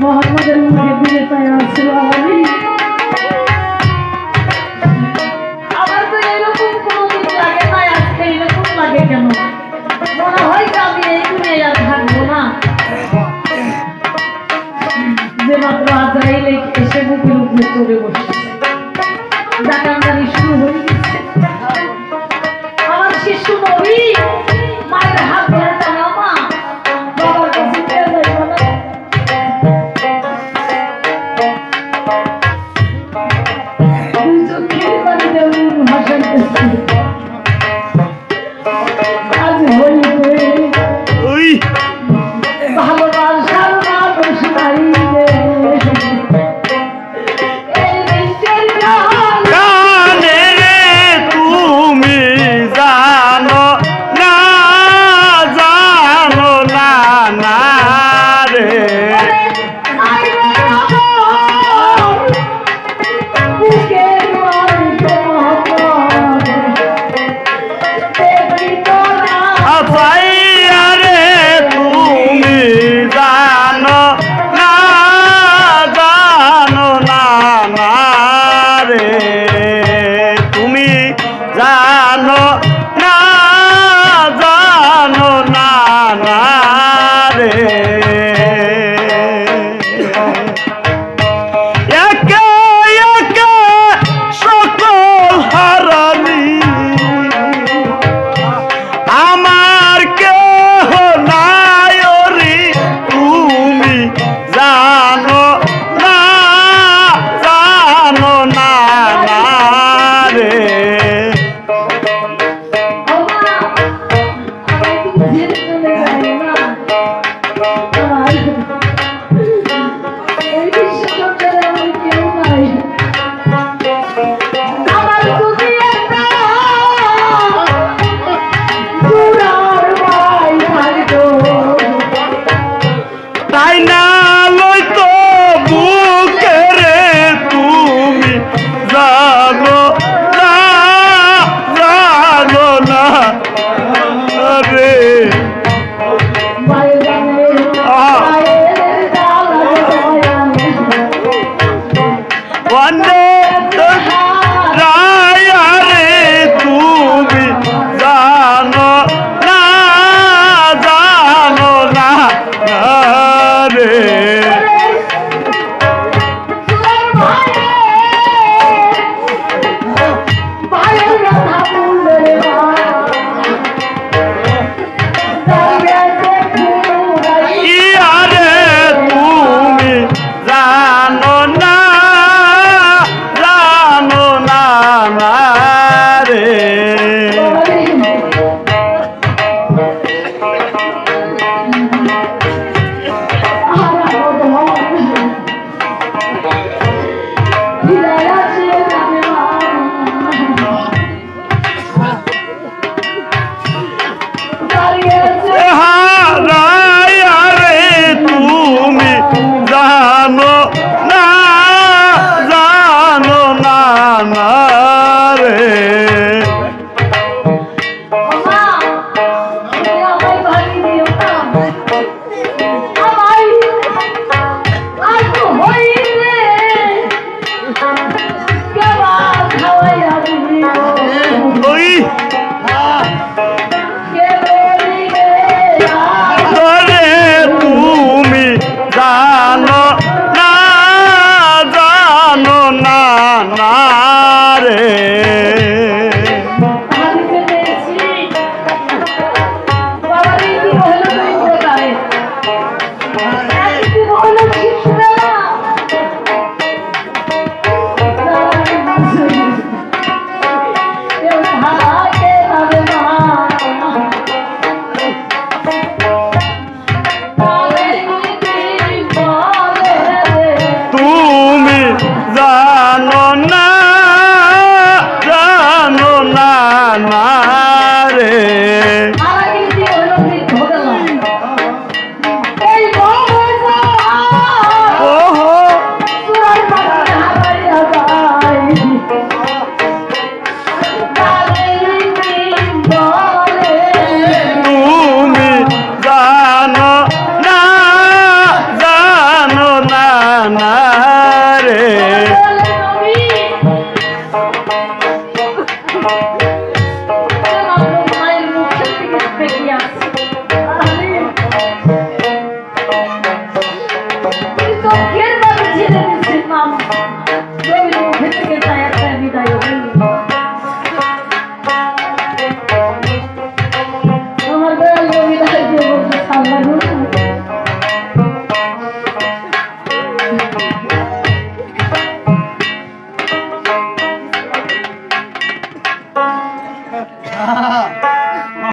মোহাম্মদের মুখে দিলে তাই আসছিল আমার তো এরকম কোনো দিন লাগে তাই আজকে এরকম লাগে কেন? মনে হয় যে আমি এই দুনিয়ায় আর থাকব না। যে মাত্র আজরাইলে এসে বুকের উপরে চলে বসে। Amém. আমার